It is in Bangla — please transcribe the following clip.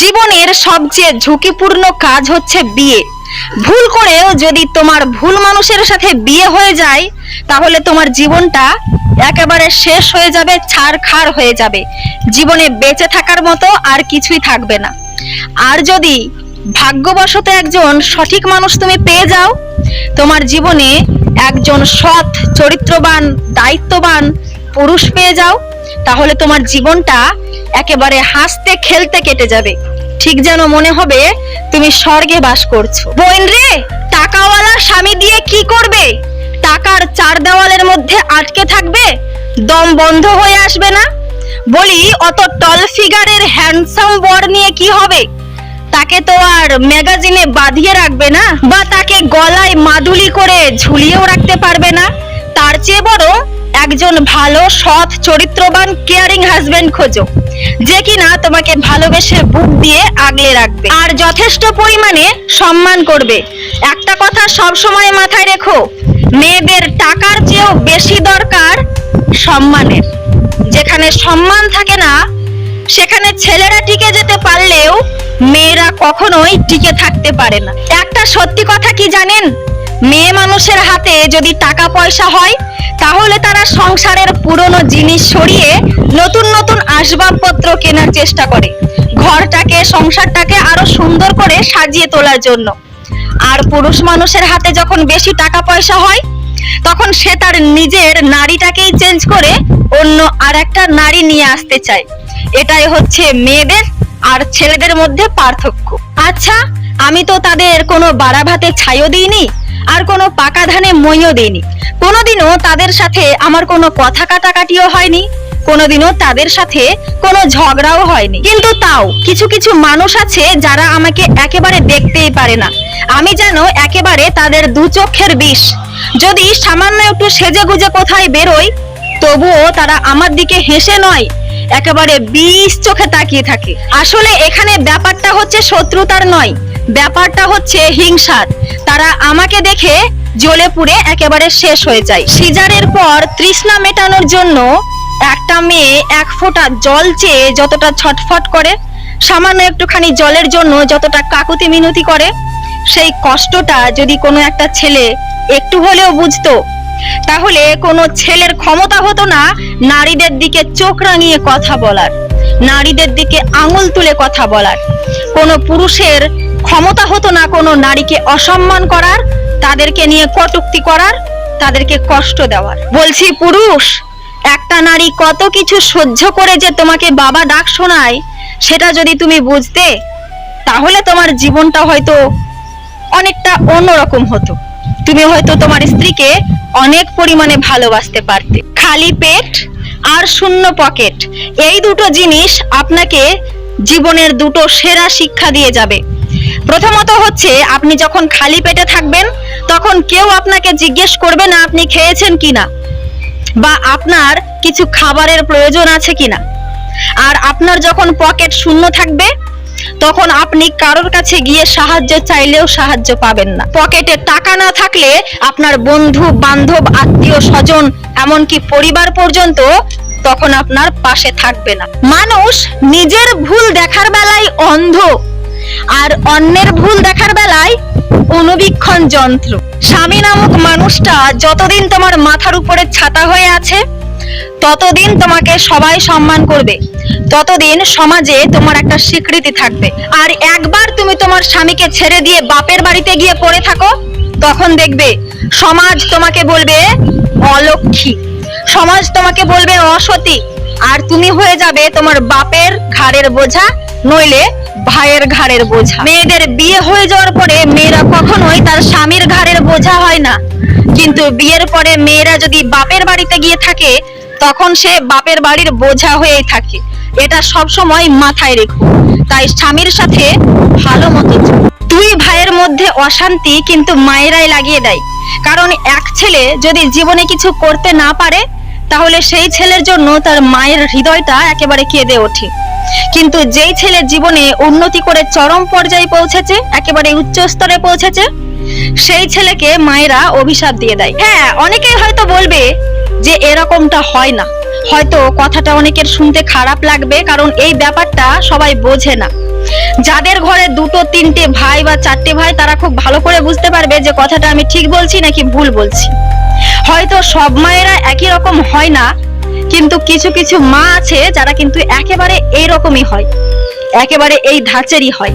জীবনের সবচেয়ে ঝুঁকিপূর্ণ কাজ হচ্ছে বিয়ে। ভুল করেও যদি তোমার ভুল মানুষের সাথে বিয়ে হয়ে যায়, তাহলে তোমার জীবনটা একেবারে শেষ হয়ে যাবে ছাড়খাড় হয়ে যাবে। জীবনে বেঁচে থাকার মতো আর কিছুই থাকবে না। আর যদি ভাগ্যবশত একজন সঠিক মানুষ তুমি পেয়ে যাও, তোমার জীবনে একজন সৎ, চরিত্রবান, দায়িত্ববান পুরুষ পেয়ে যাও, তাহলে তোমার জীবনটা একেবারে হাসতে খেলতে কেটে যাবে। ঠিক যেন মনে হবে তুমি স্বর্গে বাস করছ। বোন রে, টাকাওয়ালা স্বামী দিয়ে কি করবে? টাকার চার দেওয়ালের মধ্যে আটকে থাকবে? দম বন্ধ হয়ে আসবে না? বলি, অত টল ফিগারের হ্যান্ডসাম বর নিয়ে কি হবে? তাকে তো আর ম্যাগাজিনে বাঁধিয়ে রাখবে না? বা তাকে গলায় মাদুলি করে ঝুলিয়েও রাখতে পারবে না? তার চেয়ে বরং একজন ভালো, সৎ, চরিত্রবান কেয়ারিং হাজবেন্ড খোঁজো। যে কিনা তোমাকে ভালোবেসে বুক দিয়ে আগলে রাখবে। আর যথেষ্ট পরিমাণে সম্মান করবে। একটা কথা সব সময় মাথায় রেখো, মেয়েদের টাকার চেয়েও বেশি দরকার সম্মানের। যেখানে সম্মান থাকে না, সেখানে ছেলেরা টিকে যেতে পারলেও মেয়েরা কখনোই টিকে থাকতে পারে না। একটা সত্যি কথা কি জানেন? মেয়ে মানুষের হাতে যদি টাকা পয়সা হয়, তাহলে তারা সংসারের পুরনো জিনিস সরিয়ে নতুন নতুন আসবাবপত্র কেনার চেষ্টা করে। ঘরটাকে, সংসারটাকে আরও সুন্দর করে সাজিয়ে তোলার জন্য। আর পুরুষ মানুষের হাতে যখন বেশি টাকা পয়সা হয়, তখন সে তার নিজের নারীটাকেই চেঞ্জ করে অন্য আর একটা নারী নিয়ে আসতে চায়। এটাই হচ্ছে মেয়েদের আর ছেলেদের মধ্যে পার্থক্য। আচ্ছা আমি তো তাদের কোনো বাড়া ভাতে ছাইও দিইনি। আর কোনো পাকা ধানে মইও দিইনি। কোনোদিনও তাদের সাথে আমার কোনো কথা কাটাকাটিও হয়নি, কোনোদিনও তাদের সাথে কোনো ঝগড়াও হয়নি। কিন্তু তাও কিছু কিছু মানুষ আছে যারা আমাকে একেবারে দেখতেই পারে না। আমি যেন একেবারে তাদের দু চোখের বিষ। যদি সামান্য একটু সেজে গুজে কোথায় বেরোই, তবুও তারা আমার দিকে হেসে নয়, একেবারে বিষ চোখে তাকিয়ে থাকে। আসলে এখানে ব্যাপারটা হচ্ছে শত্রুতার নয়, ব্যাপারটা হচ্ছে হিংসার। তারা আমাকে দেখে জ্বলে পুড়ে একেবারে শেষ হয়ে যায়। সিজারের পর তৃষ্ণা মেটানোর জন্য একটা মেয়ে এক ফোঁটা জল চেয়ে যতটা ছটফট করে, সামান্য একটুখানি জলের জন্য যতটা কাকুতি মিনতি করে, সেই কষ্টটা যদি কোনো একটা ছেলে একটু হলেও বুঝতো, তাহলে কোনো ছেলের ক্ষমতা হতো না নারীদের দিকে চোখ রাঙিয়ে কথা বলার, নারীদের দিকে আঙুল তুলে কথা বলার। কোনো পুরুষের ক্ষমতা হতো না কোনো নারীকে অসম্মান করার, তাদেরকে নিয়ে কটুক্তি করার, তাদেরকে কষ্ট দেওয়ার। বলছি, পুরুষ, একটা নারী কত কিছু সহ্য করে যে তোমাকে বাবা ডাক শোনায়, সেটা যদি তুমি বুঝতে, তাহলে তোমার জীবনটা হয়তো অনেকটা অন্যরকম হতো। তুমি হয়তো তোমার স্ত্রীকে অনেক পরিমাণে ভালোবাসতে পারতে। খালি পেট আর শূন্য পকেট, এই দুটো জিনিস আপনাকে জীবনের দুটো সেরা শিক্ষা দিয়ে যাবে। প্রথমত হচ্ছে, আপনি যখন খালি পেটে থাকবেন, তখন কেউ আপনাকে জিজ্ঞেস করবে না আপনি খেয়েছেন কিনা, বা আপনার কিছু খাবারের প্রয়োজন আছে কিনা। আর আপনার যখন পকেট শূন্য থাকবে, তখন আপনি কারোর কাছে গিয়ে সাহায্য চাইলেও সাহায্য পাবেন না। পকেটে টাকা না থাকলে আপনার বন্ধু, বান্ধব, আত্মীয়, স্বজন, এমনকি পরিবার পর্যন্ত তখন আপনার পাশে থাকবে না। মানুষ নিজের ভুল দেখার বেলায় অন্ধ। আর অন্যের ভুল দেখার বেলায় অনুবীক্ষণ যন্ত্র। স্বামী নামক মানুষটা যতদিন তোমার মাথার উপরে ছাতা হয়ে আছে, ততদিন তোমাকে সবাই সম্মান করবে। ততদিন সমাজে তোমার একটা স্বীকৃতি থাকবে। আর একবার তুমি তোমার স্বামীকে ছেড়ে দিয়ে বাপের বাড়িতে গিয়ে পড়ে থাকো, তখন দেখবে সমাজ তোমাকে বলবে অলক্ষী। সমাজ তোমাকে বলবে অসতী। আর তুমি হয়ে যাবে তোমার বাপের ঘাড়ের বোঝা, নইলে ভাইয়ের ঘাড়ের বোঝা। মেয়েদের বিয়ে হয়ে যাওয়ার পরে মেয়েরা কখনোই তার স্বামীর ঘাড়ের বোঝা হয় না। কিন্তু বিয়ের পরে মেয়েরা যদি বাপের বাড়িতে গিয়ে থাকে, তখন সে বাপের বাড়ির বোঝা হয়েই থাকে। এটা সব সময় মাথায় রেখো। তাই স্বামীর সাথে ভালো মতো। দুই ভাইয়ের মধ্যে অশান্তি কিন্তু মায়েরাই লাগিয়ে দেয়। কারণ এক ছেলে যদি জীবনে কিছু করতে না পারে, তাহলে সেই ছেলের জন্য তার মায়ের হৃদয়টা একেবারে কেঁদে ওঠে। কিন্তু যেই ছেলে জীবনে উন্নতি করে চরম পর্যায়ে পৌঁছেছে, একেবারে উচ্চ স্তরে পৌঁছেছে, সেই ছেলেকে মায়েরা অভিশাপ দিয়ে দেয়। হ্যাঁ অনেকেই হয়তো বলবে যে এরকমটা হয় না। হয়তো কথাটা অনেকের শুনতে খারাপ লাগবে, কারণ এই ব্যাপারটা সবাই বোঝে না। যাদের ঘরে দুটো, তিনটে ভাই বা চারটে ভাই, তারা খুব ভালো করে বুঝতে পারবে যে কথাটা আমি ঠিক বলছি নাকি ভুল বলছি। হয়তো সব মায়েরা একই রকম হয় না কিন্তু কিছু কিছু মা আছে যারা কিন্তু একেবারে এরকমই হয়। একেবারে এই ধাঁচেরই হয়।